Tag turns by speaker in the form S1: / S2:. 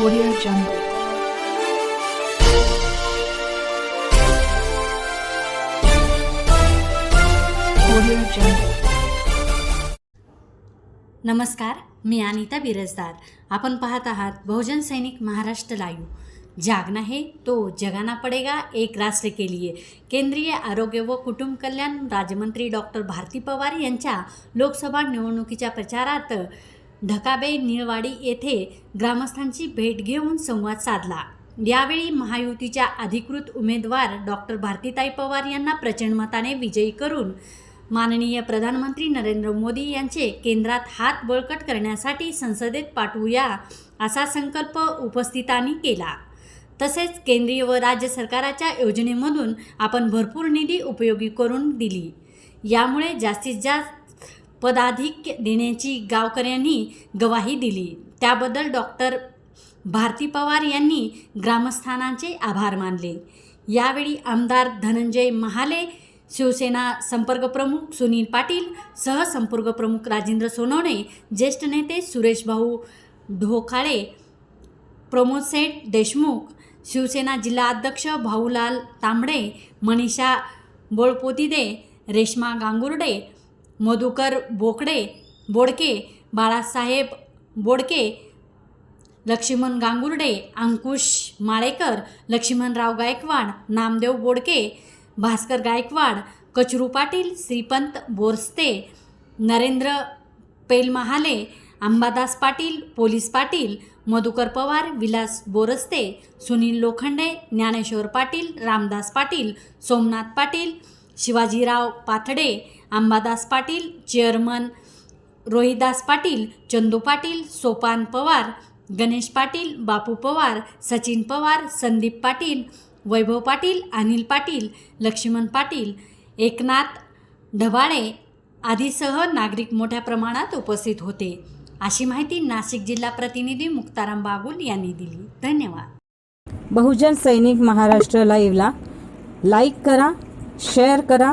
S1: Audio Jungle. Audio Jungle.
S2: नमस्कार मी अनिता बिरजदार आपण पाहत आहात बहुजन सैनिक महाराष्ट्र लाईव्ह जागना है तो जगाना पडेगा एक राष्ट्र के लिए केंद्रीय आरोग्य व कुटुंब कल्याण राज्यमंत्री डॉक्टर भारती पवार यांच्या लोकसभा निवडणुकीच्या प्रचारात ढकाबे निळवाडी येथे ग्रामस्थांची भेट घेऊन संवाद साधला. यावेळी महायुतीच्या अधिकृत उमेदवार डॉक्टर भारतीताई पवार यांना प्रचंड मताने विजयी करून माननीय प्रधानमंत्री नरेंद्र मोदी यांचे केंद्रात हात बळकट करण्यासाठी संसदेत पाठवूया असा संकल्प उपस्थितांनी केला. तसेच केंद्रीय व राज्य सरकाराच्या योजनेमधून आपण भरपूर निधी उपयोगी करून दिली. यामुळे जास्तीत जास्त पदाधिक्य देण्याची गावकऱ्यांनी गवाही दिली. त्याबद्दल डॉक्टर भारती पवार यांनी ग्रामस्थानांचे आभार मानले. यावेळी आमदार धनंजय महाले शिवसेना संपर्क प्रमुख सुनील पाटील सहसंपर्क प्रमुख राजेंद्र सोनवणे ज्येष्ठ नेते सुरेश भाऊ ढोकाळे प्रमोद सेठ देशमुख शिवसेना जिल्हा अध्यक्ष भाऊलाल तांबडे मनीषा बोळपोतिदे रेश्मा गांगुर्डे मधुकर बोकडे बोडके बाळासाहेब बोडके लक्ष्मण गांगुर्डे अंकुश माळेकर लक्ष्मणराव गायकवाड नामदेव बोडके भास्कर गायकवाड कचरू पाटील श्रीपंत बोरस्ते नरेंद्र पेलमहाले अंबादास पाटील पोलीस पाटील मधुकर पवार विलास बोरस्ते सुनील लोखंडे ज्ञानेश्वर पाटील रामदास पाटील सोमनाथ पाटील शिवाजीराव पाथडे अंबादास पाटील चेअरमन रोहिदास पाटील चंदू पाटील सोपान पवार गणेश पाटील बापू पवार सचिन पवार संदीप पाटील वैभव पाटील अनिल पाटील लक्ष्मण पाटील एकनाथ ढबाळे आदीसह नागरिक मोठ्या प्रमाणात उपस्थित होते. अशी माहिती नाशिक जिल्हा प्रतिनिधी मुक्ताराम बागुल यांनी दिली. धन्यवाद.
S3: बहुजन सैनिक महाराष्ट्र लाईव्हला लाईक करा शेअर करा